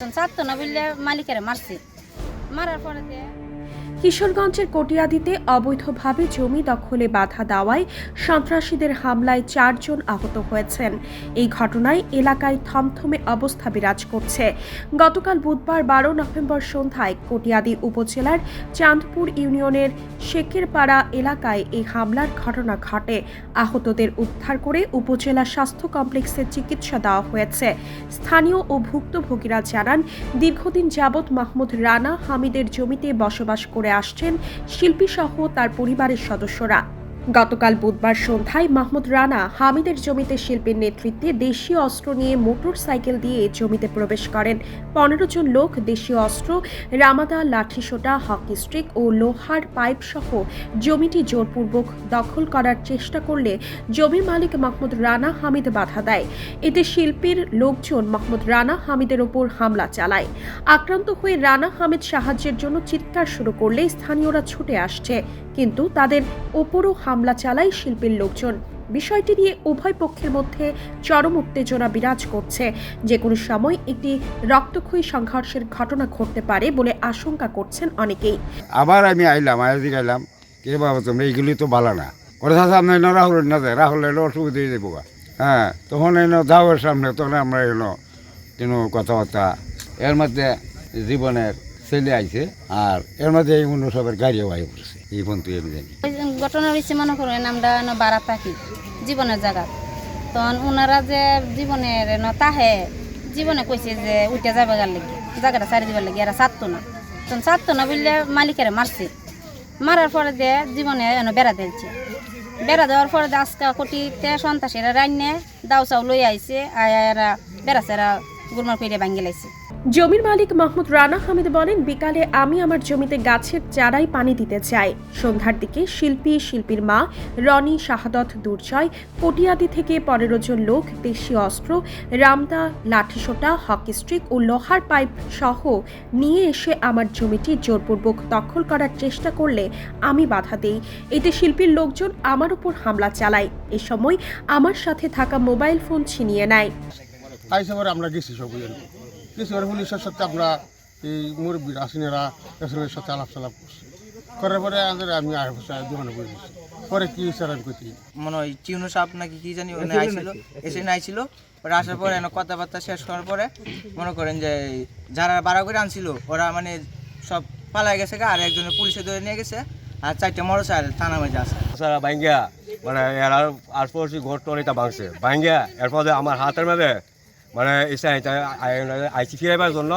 ছাড়তো না বললে মালিকের মারছে। মারার পরে কিশোরগঞ্জের কটিয়াদিতে অবৈধভাবে জমি দখলে বাধা দেওয়ায় সন্ত্রাসীদের হামলায় চারজন আহত হয়েছেন। এই ঘটনায় এলাকায় থমথমে অবস্থা বিরাজ করছে। গতকাল বুধবার বারো নভেম্বর সন্ধ্যায় কটিয়াদি উপজেলার চাঁদপুর ইউনিয়নের শেকেরপাড়া এলাকায় এই হামলার ঘটনা ঘটে। আহতদের উদ্ধার করে উপজেলা স্বাস্থ্য কমপ্লেক্সে চিকিৎসা দেওয়া হয়েছে। স্থানীয় ও ভুক্তভোগীরা জানান, দীর্ঘদিন যাবৎ মাহমুদ রানা হামিদের জমিতে বসবাস করে আসছেন শিল্পীসহ তার পরিবারের সদস্যরা। গতকাল বুধবার সন্ধ্যায় মাহমুদ রানা হামিদের জমিতে শিল্পীর নেতৃত্বে দেশীয় অস্ত্র নিয়ে মোটর সাইকেল দিয়ে জমিতে প্রবেশ করেন। পনেরো জন লোক দেশীয় অস্ত্র, রামাদা, লাঠিসোঁটা, হকি স্টিক ও লোহার পাইপ সহ জমিটি জোরপূর্বক দখল করার চেষ্টা করলে জমির মালিক মাহমুদ রানা হামিদ বাধা দেয়। এতে শিল্পীর লোকজন মাহমুদ রানা হামিদের ওপর হামলা চালায়। আক্রান্ত হয়ে রানা হামিদ সাহায্যের জন্য চিৎকার শুরু করলে স্থানীয়রা ছুটে আসছে, কিন্তু তাদের ওপরও হামলা চালায় শিল্পীর লোকজন। বিষয়টি নিয়ে উভয় পক্ষের মধ্যে চরম উত্তেজনা বিরাজ করছে। যে কোনো সময় একটি রক্তক্ষয়ী সংঘর্ষের ঘটনা ঘটতে পারে বলে আশঙ্কা করছেন অনেকেই। আবার আমি আইলাম আয়াদি আইলাম কে বাবা তোমরা এইগুলি তো ভালো না। ওরা সাথে আপনি এনে রাহুল না যায় রাহুল এলো অসুবিধা হয়ে যাব হ্যাঁ তখন এনে যাওয়ার সামনে তখন আমরা এলো কোনো কথাবার্তা। এর মধ্যে জীবনের ছেলে আইছে আর এর মধ্যে এই অন্য সবের গাড়িও আই পড়ছে এই পর্যন্ত আমি জানি। ঘটনা হয়েছে মনে করেন আমরা বাড়া থাকি জীবনের জায়গা। তখন ওনারা যে জীবনের তাহে, জীবনে কইছে যে উঠে যাবে গার লেগে, জায়গাটা ছাড়ি দিবার লেগে, এরা ছাড়তো না। তখন ছাড়তো না বললে মালিকেরা মারছে। মারার পরে দিয়ে জীবনে এনে বেড়া দিয়েছে বেড়া দেওয়ার পরে আজকা কোটিতে সন্ত্রাসীরা রান্নে দাও চাও লই আইছে, আয়া এরা বেড়াছে এরা গুরমার কইরে ভাঙ্গে লাইছে। জমির মালিক মাহমুদ রানা হামিদ বলেন, বিকালে আমি আমার জমিতে গাছের চারাই পানি দিতে চাই। সন্ধ্যার দিকে শিল্পী, শিল্পীর মা, রনি, শাহাদত, দুর্জয়, পটিয়াদি থেকে পনেরো জন লোক, দেশীয় অস্ত্র, রামদা, লাঠিসোটা, হকি স্টিক ও লোহার পাইপ সহ নিয়ে এসে আমার জমিটি জোরপূর্বক দখল করার চেষ্টা করলে আমি বাধা দেই। এতে শিল্পীর লোকজন আমার উপর হামলা চালায়। এ সময় আমার সাথে থাকা মোবাইল ফোন ছিনিয়ে নেয়। আমরা গেছি কিছু পুলিশের সাথে আমরা এই আসিনেরা এসবের সাথে আলাপ সালাপ করছি। করার পরে আমাদের আমি বসে দোকানে দিচ্ছি। পরে কি স্যার আমি কইছি মনে হয় চিউনু সাপ নাকি কি জানি ওখানে আইছিল। এসে নাইছিল। ওরা আসার পরে এনে কথাবার্তা শেষ করার পরে মনে করেন যে যারা বাড়া করে আনছিল ওরা মানে সব পালাই গেছে গা, আর একজনের পুলিশে ধরে নিয়ে গেছে আর চারটে মরো স্যার থানা মাঝে আছে। সারা ভাঙ্গিয়া মানে এর আর আশপাশি ঘর টরিটা ভাঙছে। ভাঙ্গিয়া এরপর আমার হাতের মধ্যে মানে এসে আইসি ফিরাইবার জন্য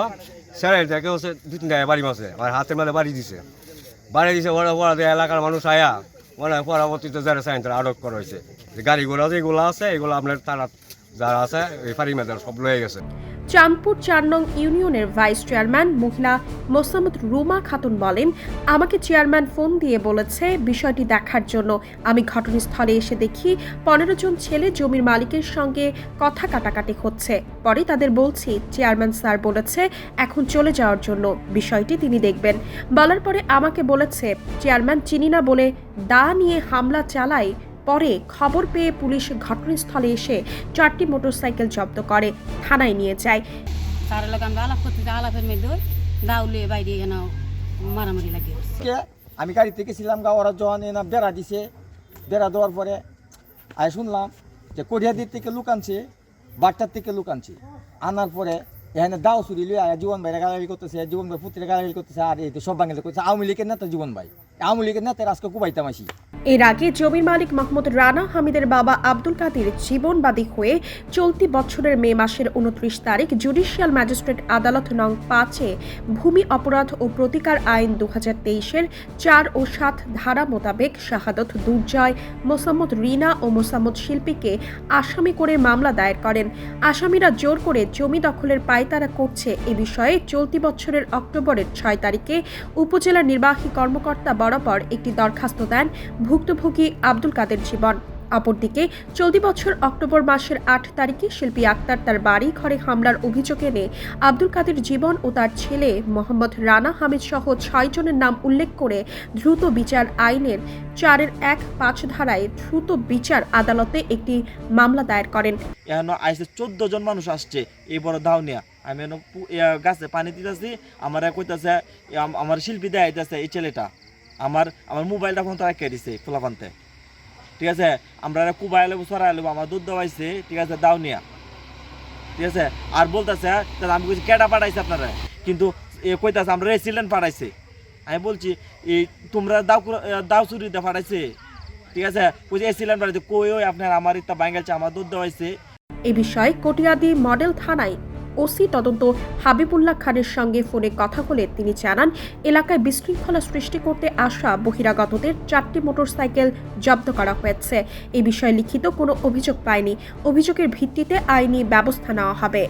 স্যার এটাকে হচ্ছে দু তিনটা বাড়ি মাসে মানে হাতের মধ্যে বাড়ি দিছে। বাড়ি দিছে, ওরা ওরা এলাকার মানুষ আয়া মানে পরবর্তীতে যারা সাইন তারা আটক করা হয়েছে। গাড়িগুলো যেগুলো আছে, এগুলো আপনার তারা যারা আছে এই ফাঁড়ি মেয়েদের সব লয়ে গেছে। চাঁদপুর চার নং ইউনিয়নের ভাইস চেয়ারম্যান মহিলা মোসাম্মদ রুমা খাতুন বলেন, আমাকে চেয়ারম্যান ফোন দিয়ে বলেছে বিষয়টি দেখার জন্য। আমি ঘটনাস্থলে এসে দেখি পনেরো জন ছেলে জমির মালিকের সঙ্গে কথা কাটাকাটি হচ্ছে। পরে তাদের বলছি, চেয়ারম্যান স্যার বলেছে এখন চলে যাওয়ার জন্য। বিষয়টি তিনি দেখবেন। বলার পরে আমাকে বলেছে, চেয়ারম্যান চিনি না বলে দা নিয়ে হামলা চালায় পরে খবর পেয়ে পুলিশ ঘটনাস্থলে এসে চারটি মোটরসাইকেল জব্দ করে থানায় নিয়ে যায়। তার লোক আমরা আলাপ করতে যাই, আলাপের মধ্যে দাউলে বাইরে এখানে মারামারি লাগে। আমি গাড়ি থেকে ছিলাম গা ওরা যখন এনা বেড়া দিছে। বেড়া দেওয়ার পরে আই শুনলাম যে কোরিয়াদির থেকে লুক আনছে বাট্টার থেকে লুক আনছে। আনার পরে এখানে দাও চুরি লুই আয়া জীবন ভাই গালাগালি করতেছে জীবন ভাই পুত্রে গালাগালি করতেছে আর এই তো সব বাঙালি করতেছে আওয়ামী লীগের নেতা জীবন ভাই। এর আগে জমির মালিক মাহমুদ রানা হামিদের বাবা আব্দুল কাদির জীবনবাদী হয়ে চলতি বছরের মে মাসের উনত্রিশ তারিখ জুডিশিয়াল ম্যাজিস্ট্রেট আদালত নং পাঁচে ভূমি অপরাধ ও প্রতিকার আইন দু হাজার তেইশের চার ও সাত ধারা মোতাবেক শাহাদত দুর্জয় মোসাম্মদ রিনা ও মোসাম্মদ শিল্পীকে আসামি করে মামলা দায়ের করেন। আসামিরা জোর করে জমি দখলের পায়তারা করছে। এ বিষয়ে চলতি বছরের অক্টোবরের ছয় তারিখে উপজেলা নির্বাহী কর্মকর্তা বরাবর একটি দরখাস্ত দেন ভুক্তভোগী আব্দুল কাদের জীবন। অপরদিকে, চলতি বছর অক্টোবর মাসের আট তারিখে শিল্পী আক্তার তার বাড়ি ঘরে হামলার অভিযোগ এনে আব্দুল কাদের জীবন ও তার ছেলে মোহাম্মদ রানা হামিদ সহ ছয় জনের নাম উল্লেখ করে দ্রুত বিচার আইনের চারের এক পাঁচ ধারায় দ্রুত বিচার আদালতে একটি মামলা দায়ের করেন। আইসে চোদ্দ জন মানুষ আসছে, এই বড় দাও নিয়া। আমি গাছে পানি দিতেছি, আমার কইতাছে আমার শিল্পী দেয় এই ছেলেটা। আমার আমার মোবাইলটা ফোন তারা কে দিছে ফোলাপানতে ঠিক আছে? আমরা কুবাই লেবু সরাই লেবু আমার দুধ দেওয়াইছে, ঠিক আছে? দাও নিয়া। ঠিক আছে? আর বলতেছে, তাহলে আমি বলছি কেটা পাঠাইছে আপনারা? কিন্তু এ কইতাছে, আমরা রেসিডেন্ট পাঠাইছে। আমি বলছি, এই তোমরা দাও দাও চুরিতে পাঠাইছে। ঠিক আছে? বলছি এসিলেন্ট পাঠাইছে কই, ওই আপনার আমার ইত্যা বাঙ্গালছে আমার দুধ দেওয়াইছে। এ বিষয়ে কটিয়াদি মডেল থানায় ওসি তদন্ত হাবিবুল্লাহ খানের সঙ্গে ফোনে কথা বলে তিনি জানান, এলাকায় বিশৃঙ্খলা সৃষ্টি করতে আসা বহিরাগতদের চারটি মোটরসাইকেল জব্দ করা হয়েছে। এ বিষয়ে লিখিত কোনো অভিযোগ পায়নি। অভিযোগের ভিত্তিতে আইনি ব্যবস্থা নেওয়া হবে।